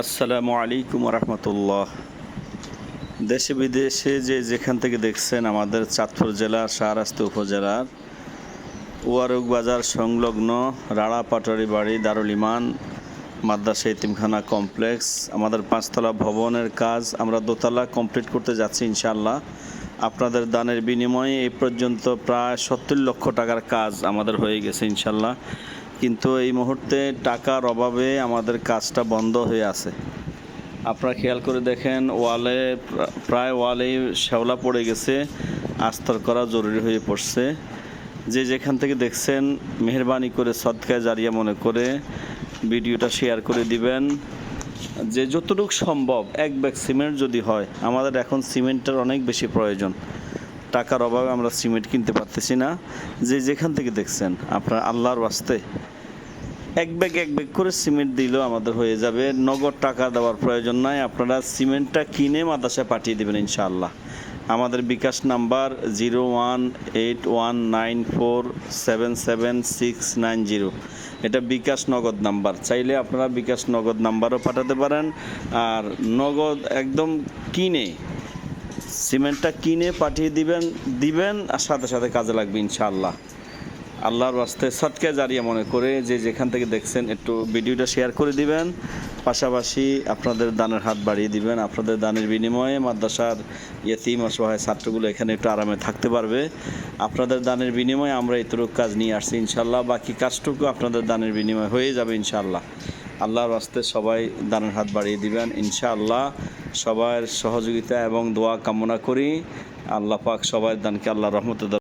আসসালামু আলাইকুম রহমতুল্লাহ দেশে বিদেশে যে যেখান থেকে দেখছেন আমাদের চাঁদপুর জেলার শাহরাস্তি উপজেলার ওয়ারুক বাজার সংলগ্ন রাড়া পাটারি বাড়ি দারুল ইমান মাদ্রাসা ইতিমখানা কমপ্লেক্স। আমাদের পাঁচতলা ভবনের কাজ আমরা দোতলা কমপ্লিট করতে যাচ্ছি ইনশাল্লাহ আপনাদের দানের বিনিময়ে এই পর্যন্ত প্রায় সত্তর লক্ষ টাকার কাজ আমাদের হয়ে গেছে ইনশাল্লাহ কিন্তু এই মুহূর্তে টাকার অভাবে আমাদের কাজটা বন্ধ হয়ে আছে। আপনারা খেয়াল করে দেখেন, ওয়ালে প্রায় ওয়ালেই শ্যাওলা পড়ে গেছে, আস্তর করা জরুরি হয়ে পড়ছে। যে যেখান থেকে দেখছেন, মেহরবানি করে সদকায় জারিয়া মনে করে ভিডিওটা শেয়ার করে দিবেন। যে যতটুকু সম্ভব, এক ব্যাগ সিমেন্ট যদি হয়, আমাদের এখন সিমেন্টের অনেক বেশি প্রয়োজন। টাকার অভাবে আমরা সিমেন্ট কিনতে পারতেছি না। যে যেখান থেকে দেখছেন, আপনার আল্লাহর বাস্তে এক ব্যাগ এক ব্যাগ করে সিমেন্ট দিলেও আমাদের হয়ে যাবে। নগদ টাকা দেওয়ার প্রয়োজন নাই। আপনারা সিমেন্টটা কিনে মাদ্রাসায় পাঠিয়ে দেবেন ইনশাআল্লাহ। আমাদের bKash number zero one eight one nine four seven seven six nine zero. এটা বিকাশ নগদ নাম্বার। চাইলে আপনারা বিকাশ নগদ নাম্বারও পাঠাতে পারেন। আর নগদ একদম কিনে, সিমেন্টটা কিনে পাঠিয়ে দিবেন দিবেন, আর সাথে সাথে কাজে লাগবে ইনশাআল্লাহ। আল্লাহর বাস্তে সৎকে জারিয়া মনে করে যে যেখান থেকে দেখছেন একটু ভিডিওটা শেয়ার করে দিবেন। পাশাপাশি আপনাদের দানের হাত বাড়িয়ে দিবেন। আপনাদের দানের বিনিময়ে মাদ্রাসার ইয়েতিম অসহায় ছাত্রগুলো এখানে একটু আরামে থাকতে পারবে। আপনাদের দানের বিনিময়ে আমরা এতটুকু কাজ নিয়ে আসছি ইনশাল্লাহ বাকি কাজটুকু আপনাদের দানের বিনিময়ে হয়ে যাবে ইনশাল্লাহ আল্লাহর বাস্তে সবাই দানের হাত বাড়িয়ে দিবেন ইনশাআল্লাহ। সবার সহযোগিতা এবং দোয়া কামনা করি। আল্লাহ পাক সবার দানকে আল্লাহ রহমতে